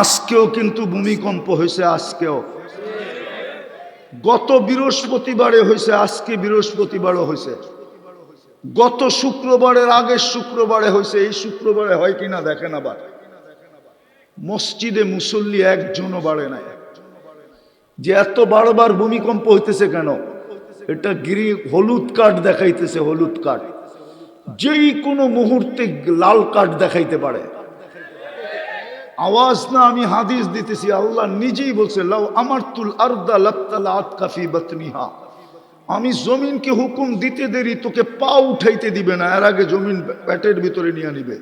আজকেও কিন্তু ভূমিকম্প হয়েছে আজকেও। গত বৃহস্পতিবারে হয়েছে, আজকে বৃহস্পতিবারও হয়েছে। গত শুক্রবারের আগের শুক্রবারে হয়েছে, এই শুক্রবারে হয় কিনা দেখেন আবার। মসজিদে মুসল্লি একজনও বাড়ে নাই। যে এত বারবার ভূমিকম্প হইতেছে কেন? এটা গিরি হলুদ কার্ড দেখাইতেছে, হলুদ কার্ড। যেই কোনো মুহূর্তে লাল কার্ড দেখাইতে পারে। আওয়াজ না, আমি হাদিস দিতেছি, আল্লাহ নিজেই বলছে, লাউ আমার তুল আর্দা লাত্তালা আতকাফি বতনিহা। আমি জমিনকে হুকুম দিতে দেরি, তোকে পা উঠাইতে দিবে না, এর আগে জমিন পেটের ভিতরে নিয়ে নিবে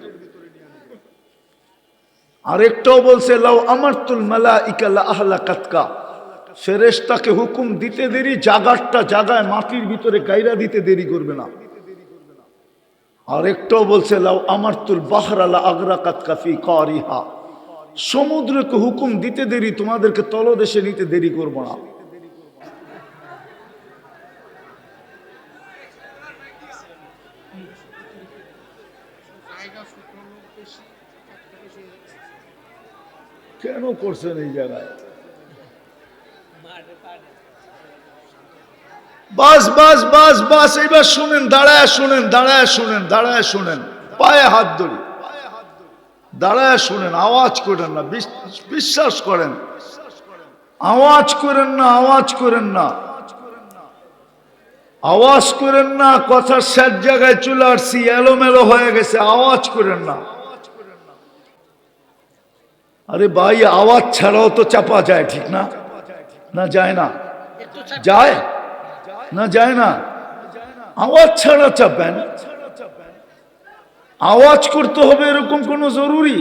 আরেকটাও বলছে, লাউ আমার তুল মালা ইকালা আহলা কাতকা। ফেরেশতাকে হুকুম দিতে দেরি, জাগারটা জাগায় মাটির ভিতরে গাইরা দিতে দেরি করবে না। আরেকটাও বলছে, লাউ আমার তুল বাহরালা আগ্রা কাতকাফি কারিহা। সমুদ্রকে হুকুম দিতে দেরি, তোমাদেরকে তলদেশে নিতে দেরি করব না। কেন করছেন এই জায়গায়? বাস বাস বাস বাস এবার শুনেন, দাঁড়ায় শুনেন দাঁড়ায় শুনেন দাঁড়ায় শুনেন, পায়ে হাত ধরি। দাঁড়ায় শুনেন, আওয়াজ করেন না বিশ্বাস করেন। আওয়াজ করেন না, আওয়াজ করেন না। আওয়াজ করেন না কথার শেষ জায়গায় চলে আসছি, এলোমেলো হয়ে গেছে, আওয়াজ করেন না। আরে ভাই, আওয়াজ ছাড়াও তো চাপা যায়, ঠিক না? না যায় না। যায়? না যায় না? আওয়াজ ছাড়া চাপেন। আওয়াজ করতে হবে এরকম কোনো জরুরি?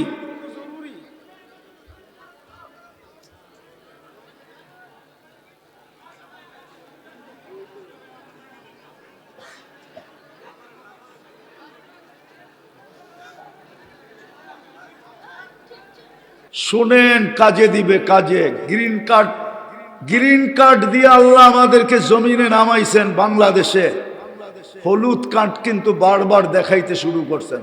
শোনেন, কাজে দিবে কাজে। গ্রিন কার্ড গ্রিন কার্ড দিয়ে আল্লাহ আমাদেরকে জমিনে নামাইছেন বাংলাদেশে। হলুদ কার্ড কিন্তু বারবার দেখাইতে শুরু করছেন।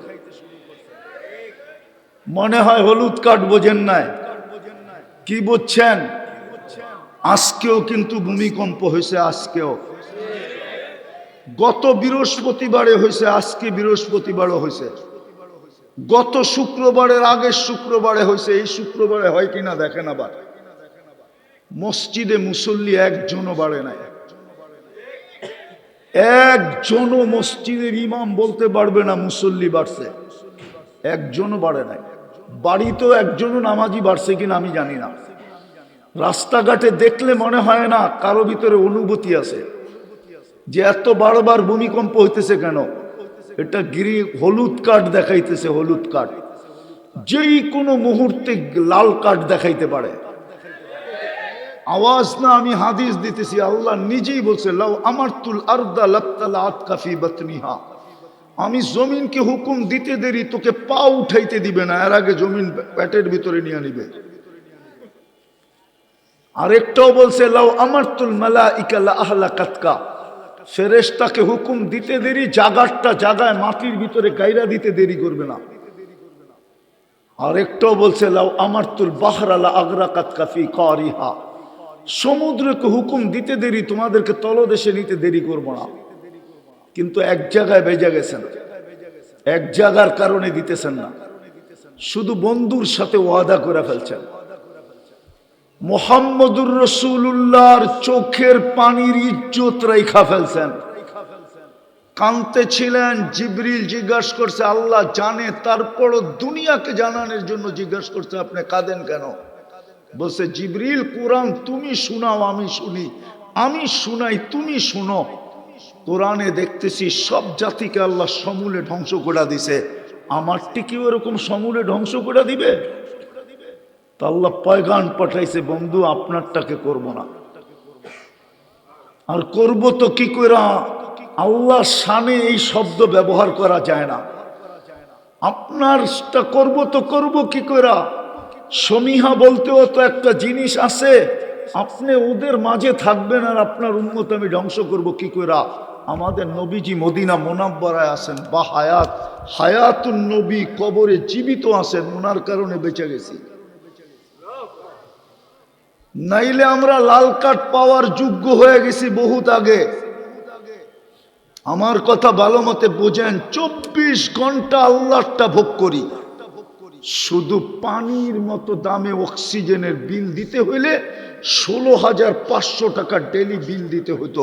মনে হয় হলুদ কার্ড বোঝেন নাই। কি বুঝছেন? আজকেও কিন্তু ভূমিকম্প হয়েছে, আজকেও। গত বৃহস্পতিবারে হয়েছে, আজকে বৃহস্পতিবারও হয়েছে। গত শুক্রবারের আগের শুক্রবারে হয়েছে, এই শুক্রবারে হয় কিনা দেখেন আবার। মসজিদে মুসল্লি একজনও বাড়ে নাই। একজনও মসজিদের ইমাম বলতে পারবে না মুসল্লি বাড়ছে। একজনও বাড়ে নাই। বাড়িতেও একজনও নামাজি বাড়ছে কিনা আমি জানি না। রাস্তাঘাটে দেখলে মনে হয় না কারও ভিতরে অনুভূতি আছে। যে এত বারবার ভূমিকম্প হইতেছে কেন? এটা গিরি হলুদ কার্ড দেখাইতেছে, হলুদ কার্ড যেই কোনো মুহূর্তে লাল কার্ড দেখাইতে পারে। আওয়াজ না, আমি হাদিস দিতেছি, আল্লাহ নিজেই বলছে, লাউ আমার তুল আর্দা লাত্তালা আতকাফি বতনিহা। আমি জমিনকে হুকুম দিতে দেরি, তোকে পা উঠাইতে দিবে না, এর আগে জমিন পেটের ভিতরে নিয়ে নিবে। আরেকটাও বলছে, লাউ আমার তুল মালা ইকালা আহলা কাতকা ফেরেশতাকে হুকুম দিতে দেরি, জাগারটা জাগায় মাটির ভিতরে গাইরা দিতে দেরি করবে না। আরেকটাও বলছে, লাউ আমার তুল বাহরালা আগ্রা কাতকাফি কারিহা। সমুদ্রকে হুকুম দিতে দেরি, তোমাদেরকে তলদেশে নিতে দেরি করব না। কিন্তু এক জায়গায় বেজে গেছেন। এক জায়গার কারণে দিতেছেন না। শুধু বন্ধুর সাথে ওয়াদা করে ফেলছেন। মোহাম্মদুর রসুল্লাহর চোখের পানির ইজ্জত রেখা ফেলছেন। কানতে ছিলেন জিবরিল জিজ্ঞাসা করছে, আল্লাহ জানে, তারপরও দুনিয়াকে জানানোর জন্য জিজ্ঞাসা করছে, আপনি কাঁদেন কেন? বলছে, জিবরিল, কোরআন তুমি শোনাও, আমি শুনি। আমি শুনাই, তুমি শুনো। কোরআনে দেখতেছি সব জাতিকে আল্লাহ সমূলে ধ্বংস করে দিছে। আমারটি কি ওরকম সমূলে ধ্বংস করে দিবে? তা আল্লাহ পয়গান পাঠাইছে, বন্ধু, আপনারটাকে করব না। আর করব তো কি করে আল্লাহ শানে এই শব্দ ব্যবহার করা যায় না। আপনারটা করব তো করব কি করে সমীহা বলতেও তো একটা জিনিস আছে, আপনি ওদের মাঝে থাকবেন আর আপনার উন্মত আমি ধ্বংস করব কি করে আমাদের নবীজি মদিনা মোনাব্বরায় আছেন, বা হায়াত, হায়াতুন নবী কবরে জীবিত আছেন ওনার কারণে বেঁচে গেছি। নাইলে আমরা লাল কার্ড পাওয়ার যোগ্য হয়ে গেছি বহুত আগে। আমার কথা ভালো মতে বোঝেন, চব্বিশ ঘণ্টা আল্লাহটা ভোগ করি। শুধু পানির মতো দামে অক্সিজেনের বিল দিতে হইলে ষোলো হাজার পাঁচশো টাকা ডেলি বিল দিতে হতো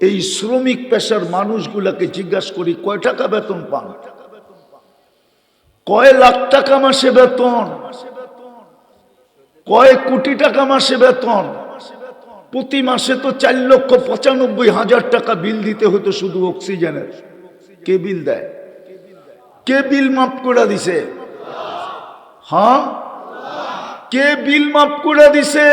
এই শ্রমিক পেশার মানুষগুলাকে জিজ্ঞাসা করি, কয় টাকা বেতন পান? কয় লাখ টাকা মাসে বেতন? কয় কোটি টাকা মাসে বেতন? প্রতি মাসে তো চার লক্ষ পঁচানব্বই হাজার টাকা বিল দিতে হতো শুধু অক্সিজেনের। কে বিল দেয়? কে বিল মাফ করে দিছে? হ্যাঁ? কে বিল মাফ করে দিছে?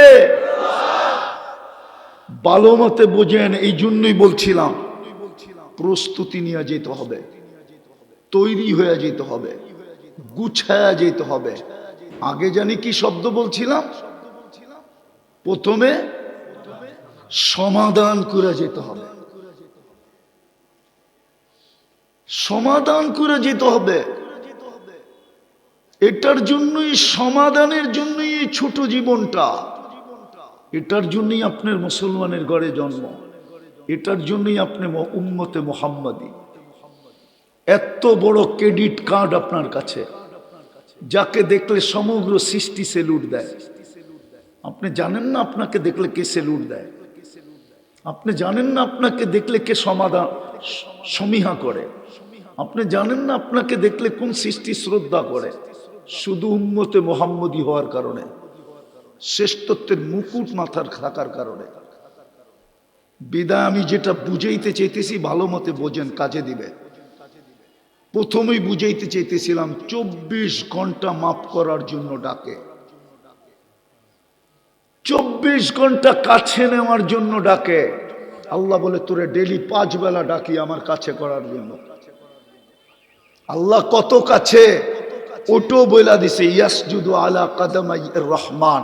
ভালো মতে বোঝেন এই জন্যই বলছিলাম, প্রস্তুতি নিয়ে যেতে হবে, তৈরি হয়ে যেতে হবে, গুছায়া যেতে হবে। আগে জানি কি শব্দ বলছিলাম? প্রথমে সমাধান করে যেতে হবে। সমাধান করে যেতে হবে। এটার জন্যই, সমাধানের জন্যই এই ছোট জীবনটা। এটার জন্যই আপনার মুসলমানের ঘরে জন্ম। এটার জন্যই আপনি উম্মতে মোহাম্মদী। এত বড় ক্রেডিট কার্ড আপনার কাছে, যাকে দেখলে সমগ্র সৃষ্টি সেলুট দেয়। আপনি জানেন না আপনাকে দেখলে কে সেলুট দেয়? আপনি জানেন না আপনাকে দেখলে কে সমাধান সমীহা করে? আপনি জানেন না আপনাকে দেখলে কোন সৃষ্টি শ্রদ্ধা করে? শুধু উম্মতে মোহাম্মদী হওয়ার কারণে, শ্রেষ্ঠত্বের মুকুট মাথার থাকার কারণে। বিদায় আমি যেটা বুঝাইতে চাইতেছি, ভালো মতে বোঝেন, কাজে দিবে। প্রথমেই বুঝাইতে চাইতেছিলাম, চব্বিশ ঘণ্টা মাফ করার জন্য ডাকে। চব্বিশ ঘণ্টা কাছে নেওয়ার জন্য ডাকে। আল্লাহ বলে, তোরে ডেলি পাঁচ বেলা ডাকি আমার কাছে করার জন্য। আল্লাহ কত কাছে? ওটো বইলা দিছে, ইয়াসজুদু আলা কাদামাই রহমান।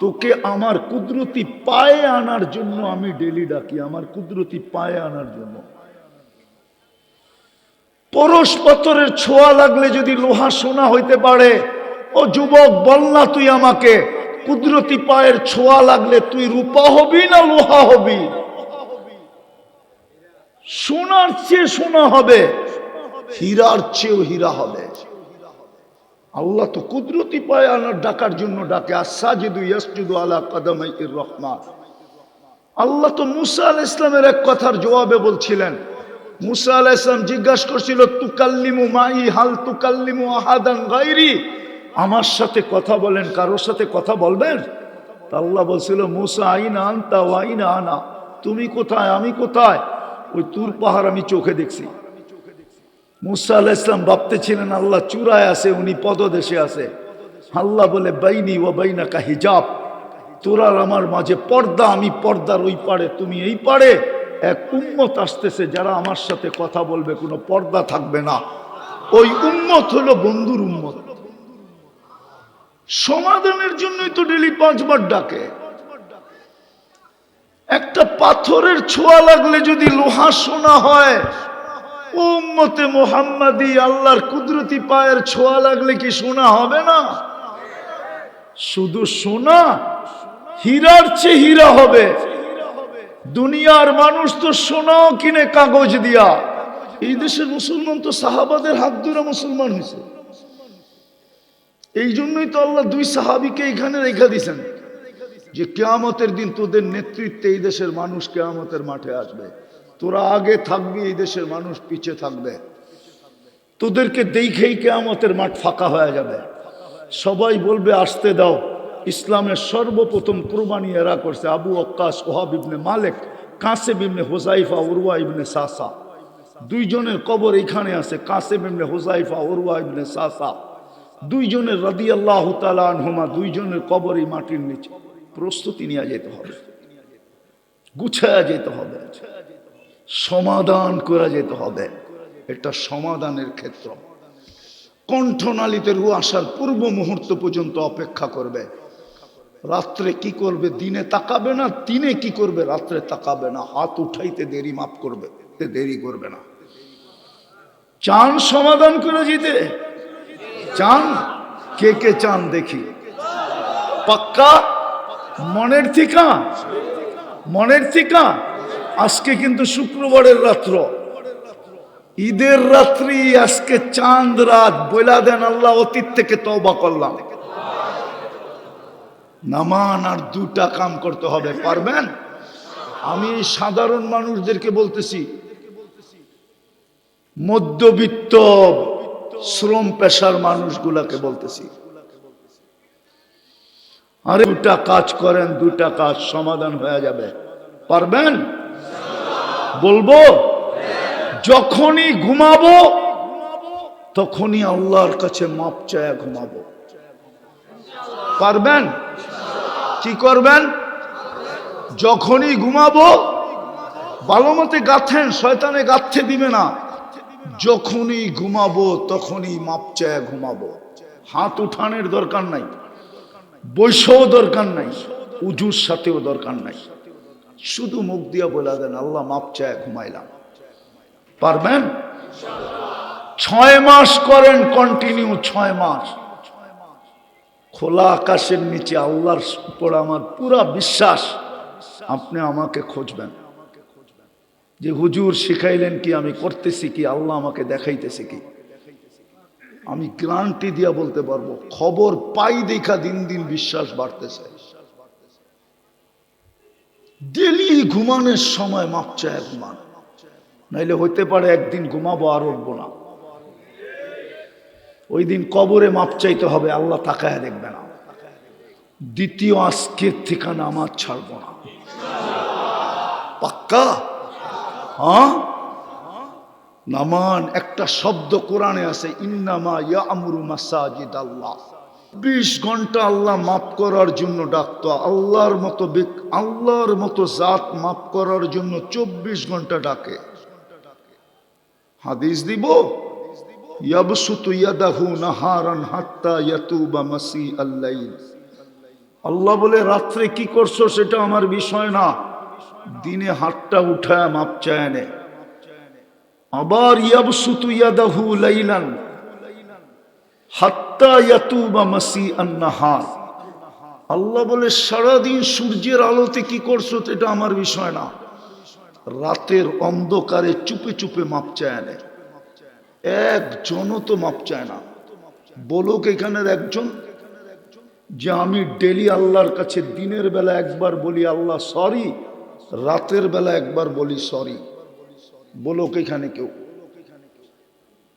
তোকে আমার কুদরতি পায়ে আনার জন্য আমি ডেলি ডাকি, আমার কুদরতি পায়ে আনার জন্য। পরশ পাথরের ছোঁয়া লাগলে যদি লোহা সোনা হইতে পারে, ও যুবক, বল না তুই আমাকে, কুদরতি পায়ের ছোঁয়া লাগলে তুই রূপা হবি না লোহা হবি? সোনার চেয়ে সোনা হবে, হীরার চেয়েও হীরা হবে। আল্লাহ তো কুদরতি পায়ে আনার ডাকার জন্য ডাকে আসাজিদু ইয়াসজুদু আলা কাদামাই রহমান। আল্লাহ তো মুসা আল ইসলামের এক কথার জবাবে বলছিলেন, মুসা আল ইসলাম জিজ্ঞাসা করছিল, তুকাল্লিমু মাই, হাল তুকাল্লিমু আহাদান গাইরি আমার সাথে কথা বলেন, কারোর সাথে কথা বলবেন? আল্লাহ বলছিল, মুসা, আইনা আনতা ওয়াইনা আনা। তুমি কোথায়? আমি কোথায়? ওই তুর পাহাড় আমি চোখে দেখছি। মুসা আল্লাহ ইসলাম ভাবতেছিলেন, আল্লাহ চূড়ায় আছে, উনি পদদেশে আছে। আল্লাহ বলে, বাইনি ও বাইনা কা হিজাব তোরার আমার মাঝে পর্দা, আমি পর্দার ওই পারে তুমি এই পারে এক উম্মত আসতেছে যারা আমার সাথে কথা বলবে, কোনো পর্দা থাকবে না। ওই উম্মত হলো বন্ধুর উম্মত। সমাধানের জন্যই তো ডেলি পাঁচবার ডাকে। একটা পাথরের ছোঁয়া লাগলে যদি লোহা সোনা হয় উম্মতে মোহাম্মদী আল্লাহর কুদরতি পায়ের ছোঁয়া লাগলে কি সোনা হবে না? শুধু সোনা হীরার চেয়ে হীরা হবে। দুনিয়ার মানুষ তো সোনাও কিনে কাগজ দিয়া। এই দেশের মুসলমান তো সাহাবাদের হাত ধরে মুসলমান হয়েছে। এই জন্যই তো আল্লাহ দুই সাহাবিকে এখানে রেখা দিছেন যে কেয়ামতের দিন তোদের নেতৃত্বে এই দেশের মানুষ কেয়ামতের মাঠে আসবে। তোরা আগে থাকবি, এই দেশের মানুষ পিছে থাকবে। তোদেরকে দেখেই কেয়ামতের মাঠ ফাঁকা হয়ে যাবে। সবাই বলবে, আসতে দাও। ইসলামের সর্বপ্রথম কোরবানি এরা করছে, আবু আক্কাস, ওহাব ইবনে মালেক, কাসেম ইবনে হোজাইফা উরওয়া ইবনে সাসা। দুইজনের কবর এখানে আছে, কাসেম ইবনে হোজাইফা উরওয়া ইবনে সাসা। দুইজনের রাদি আল্লাহ আনহুমা, দুইজনের কবর এই মাটির নিচে। প্রস্তুতি নিয়ে যেতে হবে। গুছায়া যেতে হবে। সমাধান করা যেতে হবে। এটা সমাধানের ক্ষেত্র। কণ্ঠনালীতে রু আসার পূর্ব মুহূর্ত পর্যন্ত অপেক্ষা করবে। রাত্রে কি করবে? দিনে তাকাবে না? দিনে কি করবে? রাত্রে তাকাবে না। হাত উঠাইতে দেরি মাফ করবে। দেরি করবে না। চান সমাধান করে যেতে চান? কে কে চান দেখি। পাক্কা? মনের থিকা মনের থিকা আজকে কিন্তু শুক্রবারের রাত্র। ঈদের রাত্রি আজকে চাঁদ রাত, বইলা দেন আল্লাহ, অতীত থেকে তওবা করলাম। নামান আর দুটা কাম করতে হবে, পারবেন? আমি সাধারণ মানুষদেরকে বলতেছি, মধ্যবিত্ত, শ্রম পেশার মানুষগুলাকে বলতেছি। আরে দুটা কাজ করেন, দুটা কাজ সমাধান হয়ে যাবে। পারবেন? বলব? যখনই ঘুমাবো, তখনই আল্লাহর কাছে মাপ চায় ঘুমাবো। পারবেন? কি করবেন? যখনই ঘুমাবো, ভালো মতে গাথেন, শয়তানে গাথতে দিবে না। যখনই ঘুমাবো, তখনই মাপ চায় ঘুমাবো। হাত উঠানের দরকার নাই, বৈশও দরকার নাই, উজুর সাথেও দরকার নাই। শুধু মুখ দিয়া বলে দেন, আল্লাহ মাপ চায়, ঘুমাইলাম। পারবেন? ছয় মাস করেন কন্টিনিউ ছয় মাস। খোলা আকাশের নিচে আল্লাহর উপর আমার পুরা বিশ্বাস, আপনি আমাকে খুঁজবেন। যে হুজুর শিখাইলেন কি, আমি করতেছি কি, আল্লাহ আমাকে দেখাইতেছে কি। আমি গ্রান্টি দিয়া বলতে পারব, খবর পাই দেখা দিন দিন বিশ্বাস বাড়তেছে। ডেলি ঘুমানোর সময় মাপ চায় ঘুমান। নাইলে হইতে পারে একদিন ঘুমাবো আর উঠবো না। ওই দিন কবরে মাপ চাইতে হবে, আল্লাহ তাকায় দেখবে না। দ্বিতীয় আজকের ঠিকানা আমার ছাড়বো না। পাক্কা? হ্যাঁ? নামান, একটা শব্দ কোরআনে আছে, ইন্নামা ইয়া আমরু মাসাজিদ আল্লাহ বিশ ঘণ্টা আল্লাহ মাফ করার জন্য ডাকতো। আল্লাহর মতো আল্লাহর মতো জাত মাফ করার জন্য চব্বিশ ঘণ্টা ডাকে। হাদিস দিব? আল্লাহ বলে, রাত্রে কি করছ সেটা আমার বিষয় না। দিনে হাতটা উঠায় মাপ চায় নে। আবার ইয়াবসুতু ইয়াদাহু লাইলান। মাসি আল্লাহ বলে, সারাদিন সূর্যের আলোতে কি করছ এটা আমার বিষয় না। রাতের অন্ধকারে চুপে চুপে মাপ চায় না। একজনও তো মাপ চায় না। বলুক এখানের একজন যে, আমি ডেলি আল্লাহর কাছে দিনের বেলা একবার বলি, আল্লাহ সরি, রাতের বেলা একবার বলি সরি। বলুক এখানে কেউ।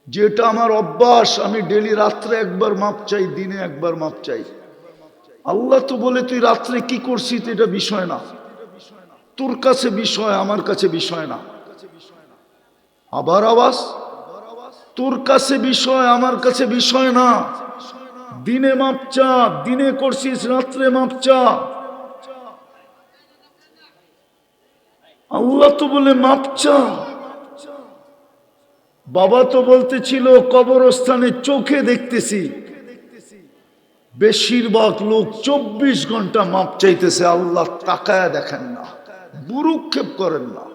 যেটা আমার অভ্যাস, আমি ডেলি রাত্রে একবার মাপ চাই, দিনে একবার মাপ চাই। আল্লাহ তো বলে, তুই রাত্রে কি করছিস? এটা বিষয় না। তোর কাছে বিষয়, আমার কাছে বিষয় না। আবার আওয়াজ? তোর কাছে বিষয়, আমার কাছে বিষয় না। দিনে মাপচা দিনে করছিস, রাত্রে মাপচা আল্লাহ তো বলে মাপচা বাবা তো বলতেছিল, কবরস্থানে চোখে দেখতেছি। বেশিরভাগ লোক চব্বিশ ঘণ্টা মাপ চাইতেছে, আল্লাহ তাকায় দেখেন না বুরুক্ষেপ করেন না।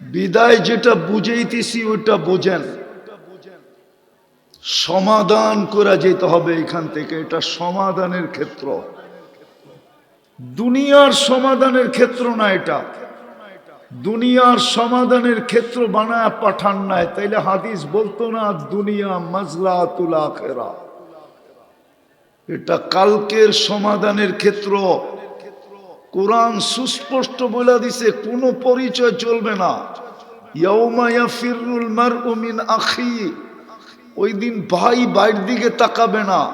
বিদায় যেটা বুঝাইতেছি ওটা বোঝেন। সমাধান করা যেতে হবে এখান থেকে, এটা সমাধানের ক্ষেত্র। দুনিয়ার সমাধানের ক্ষেত্র না এটা। দুনিয়ার সমাধানের ক্ষেত্র বানায় পাঠান নাই। তাইলে হাদিস বলতো না, দুনিয়া মজলা তুলা খেরা এটা কালকের সমাধানের ক্ষেত্র। কোরআন সুস্পষ্ট বলে দিছে, কোনো পরিচয় চলবে না। মিন আখি। ওই দিন ভাই দিকে তাকাবে না।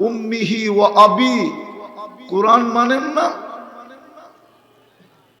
উম্মিহি ওয়া আবি। কোরআন মানেন না?